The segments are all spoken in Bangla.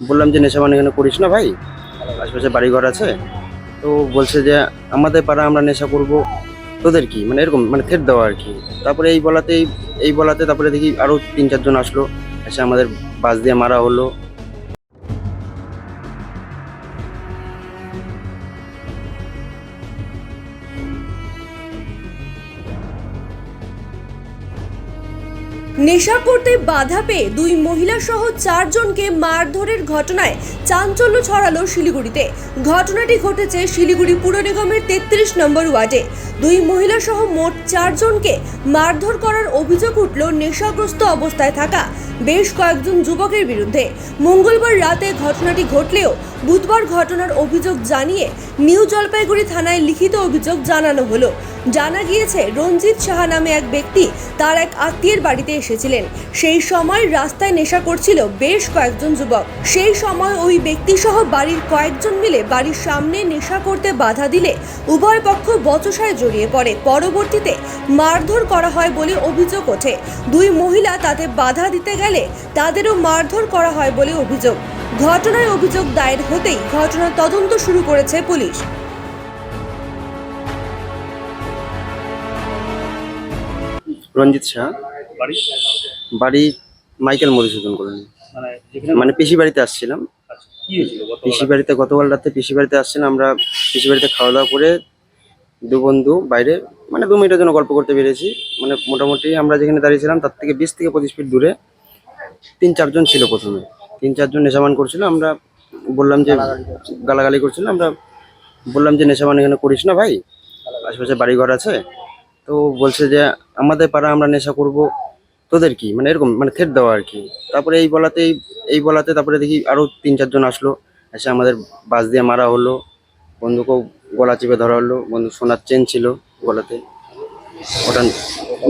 বললাম যে নেশা মানে এখানে করিস না ভাই? আশেপাশে বাড়িঘর আছে। তো বলছে যে, আমাদের পাড়া আমরা নেশা করব। তোদের কি? মানে এরকম মানে থেট দেওয়া আর কি। তারপরে এই বলাতেই, এই বলাতে তারপরে দেখি আরও তিন চারজন আসলো। এসে আমাদের বাস দিয়ে মারা হলো। নেশা করতে বাধা পেয়ে দুই মহিলা সহ চারজনকে মারধরের ঘটনায় চাঞ্চল্য ছড়ালো শিলিগুড়িতে। ঘটনাটি ঘটেছে শিলিগুড়ি পুর নিগমের তেত্রিশ নম্বর ওয়ার্ডে। দুই মহিলা সহ মোট চারজনকে মারধর করার অভিযোগ উঠল নেশাগ্রস্ত অবস্থায় থাকা বেশ কয়েকজন যুবকের বিরুদ্ধে। মঙ্গলবার রাতে ঘটনাটি ঘটলেও বুধবার ঘটনার অভিযোগ জানিয়ে নিউ জলপাইগুড়ি থানায় লিখিত অভিযোগ জানানো হলো। জানা গিয়েছে, রঞ্জিত সাহা নামে এক ব্যক্তি তার এক আত্মীয়ের বাড়িতে এসেছিলেন। সেই সময় রাস্তায় নেশা করছিল বেশ কয়েকজন যুবক। সেই সময় ওই ব্যক্তি সহ বাড়ির কয়েকজন মিলে বাড়ির সামনে নেশা করতে বাধা দিলে উভয় পক্ষ বচসায় জড়িয়ে পড়ে। পরবর্তীতে মারধর করা হয় বলে অভিযোগ ওঠে। দুই মহিলা তাতে বাধা দিতে গেলে তাদেরও মারধর করা হয় বলে অভিযোগ। ঘটনায় অভিযোগ দায়ের হতেই ঘটনার তদন্ত শুরু করেছে পুলিশ। রঞ্জিত শাহ। বাড়ি? বাড়ি মাইকেল মধুসূদন কলোনি। মানে মানে পিসি বাড়িতে আসছিলাম। আচ্ছা, পিসি বাড়িতে গতকাল রাতে পিসি বাড়িতে আসছিলাম আমরা পিসি বাড়িতে খাওয়া দাওয়া করে দু বন্ধু বাইরে মানে দু মিনিটের জন্য গল্প করতে পেরেছি মানে মোটামুটি আমরা যেখানে দাঁড়িয়েছিলাম তার থেকে বিশ থেকে পঁচিশ ফিট দূরে তিন চারজন ছিল প্রথমে। তিন চারজন নেশামান করছিল, আমরা বললাম যে গালাগালি করছিল, আমরা বললাম যে নেশামান এখানে করিস না ভাই, আশেপাশে বাড়িঘর আছে। তো বলছে যে আমাদের পাড়া আমরা নেশা করব, তোদের কি? মানে এরকম মানে থেট দেওয়া আর কি। তারপরে এই বলাতেই, এই বলাতে তারপরে দেখি আরও তিন চারজন আসলো, এসে আমাদের বাস দিয়ে মারা হলো, বন্ধুকেও গলা চেপে ধরা হলো, বন্ধু সোনার চেন ছিল গলাতে, ওটা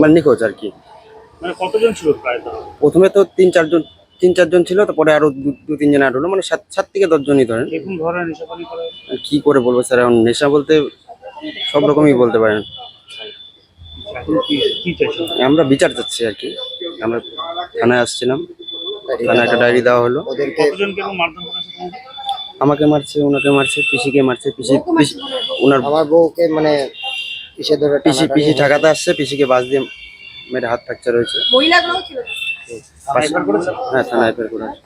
মানে নিখোঁজ আর কি। মানে কতজন ছিল প্রায় প্রথমে তো তিন চারজন তিন চারজন ছিল তারপরে আরও দু- দু তিনজন আট হলো মানে সাত সাত থেকে দশজনই ধরেন। কি করে বলব স্যার এখন নেশা বলতে সব রকমই বলতে পারেন। আমরা বিচার চাচ্ছি আর কি। আমরা থানায় আসছিলাম থানায় একটা ডায়েরি দেওয়া হলো? আমাকে মারছে ওনাকে মারছে পিসিকে মারছে পিসি পিসি ওনার আমার বউকে মানে ধরে পিসি পিসি ঢাকাতে আসছে পিসিকে বাস দিয়ে মেরে হাত ফ্র্যাকচার হয়েছে মহিলাগুলো ছিল হ্যাঁ থানায় করেছে করে আছে।